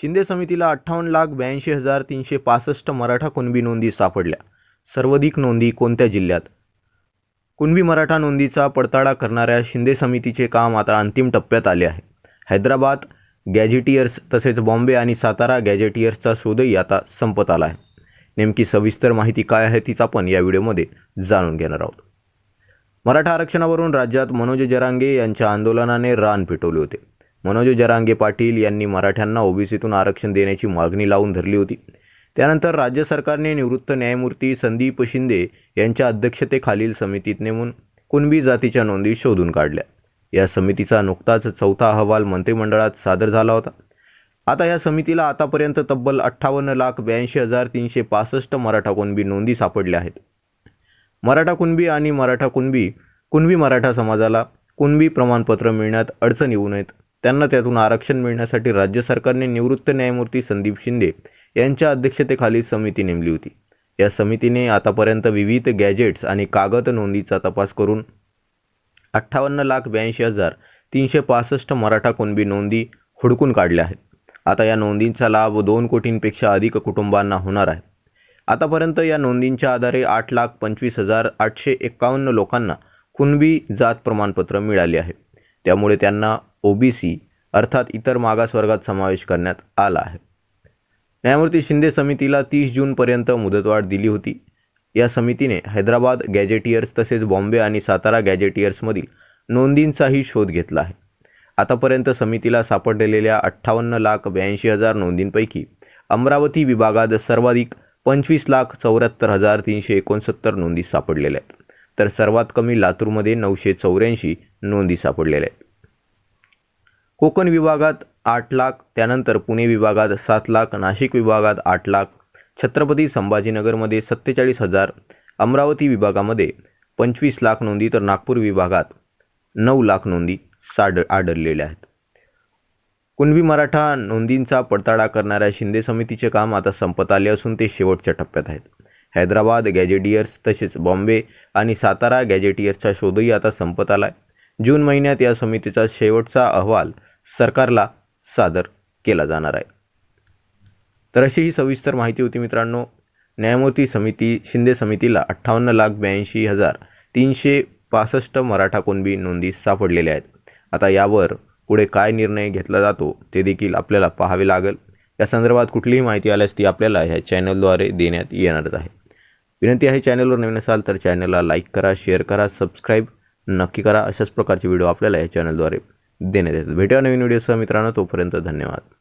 शिंदे समितीला अठ्ठावन्न लाख ब्याऐंशी हजार तीनशे पासष्ट मराठा कुणबी नोंदी सापडल्या. सर्वाधिक नोंदी कोणत्या जिल्ह्यात? कुणबी मराठा नोंदीचा पडताळा करणाऱ्या शिंदे समितीचे काम आता अंतिम टप्प्यात आले आहे. हैदराबाद गॅजेटियर्स तसेच बॉम्बे आणि सातारा गॅजेटियर्सचा शोधही आता संपत आला आहे. नेमकी सविस्तर माहिती काय आहे तीच आपण या व्हिडिओमध्ये जाणून घेणार आहोत. मराठा आरक्षणावरून राज्यात मनोज जरांगे यांच्या आंदोलनाने रान पेटवले होते. मनोज जरांगे पाटील यांनी मराठ्यांना ओबीसीतून आरक्षण देण्याची मागणी लावून धरली होती. त्यानंतर राज्य सरकारने निवृत्त न्यायमूर्ती संदीप शिंदे यांच्या अध्यक्षतेखालील समितीत नेमून कुणबी जातीच्या नोंदी शोधून काढल्या. या समितीचा नुकताच चौथा अहवाल मंत्रिमंडळात सादर झाला होता. आता या समितीला आतापर्यंत तब्बल अठ्ठावन्न लाख ब्याऐंशी हजार तीनशे पासष्ट मराठा कुणबी नोंदी सापडल्या आहेत. मराठा कुणबी आणि मराठा कुणबी कुणबी मराठा समाजाला कुणबी प्रमाणपत्र मिळण्यात अडचण येऊ नयेत. त्यांना त्यातून आरक्षण मिळण्यासाठी राज्य सरकारने निवृत्त न्यायमूर्ती संदीप शिंदे यांच्या अध्यक्षतेखाली समिती नेमली होती. या समितीने आतापर्यंत विविध गॅजेट्स आणि कागद नोंदीचा तपास करून अठ्ठावन्न लाख ब्याऐंशी हजार तीनशे पासष्ट मराठा कुणबी नोंदी हुडकून काढल्या आहेत. आता या नोंदींचा लाभ दोन कोटींपेक्षा अधिक कुटुंबांना होणार आहे. आतापर्यंत या नोंदींच्या आधारे आठ लाख पंचवीस हजार आठशे एक्कावन्न लोकांना कुणबी जात प्रमाणपत्र मिळाले आहे. त्यामुळे त्यांना ओबीसी अर्थात इतर मागासवर्गात समावेश करण्यात आला आहे. न्यायमूर्ती शिंदे समितीला तीस जूनपर्यंत मुदतवाढ दिली होती. या समितीने हैदराबाद गॅजेटियर्स तसेच बॉम्बे आणि सातारा गॅजेटियर्समधील नोंदींचाही शोध घेतला आहे. आतापर्यंत समितीला सापडलेल्या अठ्ठावन्न लाख ब्याऐंशी हजार नोंदींपैकी अमरावती विभागात सर्वाधिक पंचवीस लाख चौऱ्याहत्तर हजार तीनशे एकोणसत्तर नोंदी सापडलेल्या आहेत. तर सर्वात कमी लातूरमध्ये नऊशे चौऱ्याऐंशी नोंदी सापडलेल्या आहेत. कोकण विभागात आठ लाख त्यानंतर पुणे विभागात सात लाख नाशिक विभागात आठ लाख छत्रपती संभाजीनगरमध्ये सत्तेचाळीस हजार अमरावती विभागामध्ये पंचवीस लाख नोंदी तर नागपूर विभागात नऊ लाख नोंदी साड आढळलेल्या आहेत. कुणबी मराठा नोंदींचा पडताळा करणाऱ्या शिंदे समितीचे काम आता संपत आले असून ते शेवटच्या टप्प्यात आहेत. हैदराबाद गॅजेटियर्स तसेच बॉम्बे आणि सातारा गॅजेटियर्सचा शोधही आता संपत आला आहे जून महिन्यात या समितीचा शेवटचा अहवाल सरकारला सादर केला जाणार आहे. तर अशी ही सविस्तर माहिती होती मित्रांनो. न्यायमूर्ती समिती शिंदे समितीला अठ्ठावन्न लाख ब्याऐंशी हजार तीनशे पासष्ट मराठा कुणबी नोंदी सापडलेल्या आहेत. आता यावर पुढे काय निर्णय घेतला जातो ते देखील आपल्याला पाहावे लागेल. या संदर्भात कुठलीही माहिती आल्यास ती आपल्याला ह्या चॅनलद्वारे देण्यात येणारच आहे. विनंती आहे चॅनलवर नवीन असाल तर चॅनलला लाईक करा शेअर करा सबस्क्राईब नक्की करा अशाच प्रकारचे व्हिडिओ आपल्याला या चॅनलद्वारे देण्यात येतात. भेटूया नवीन व्हिडिओसह मित्रांनो तोपर्यंत धन्यवाद.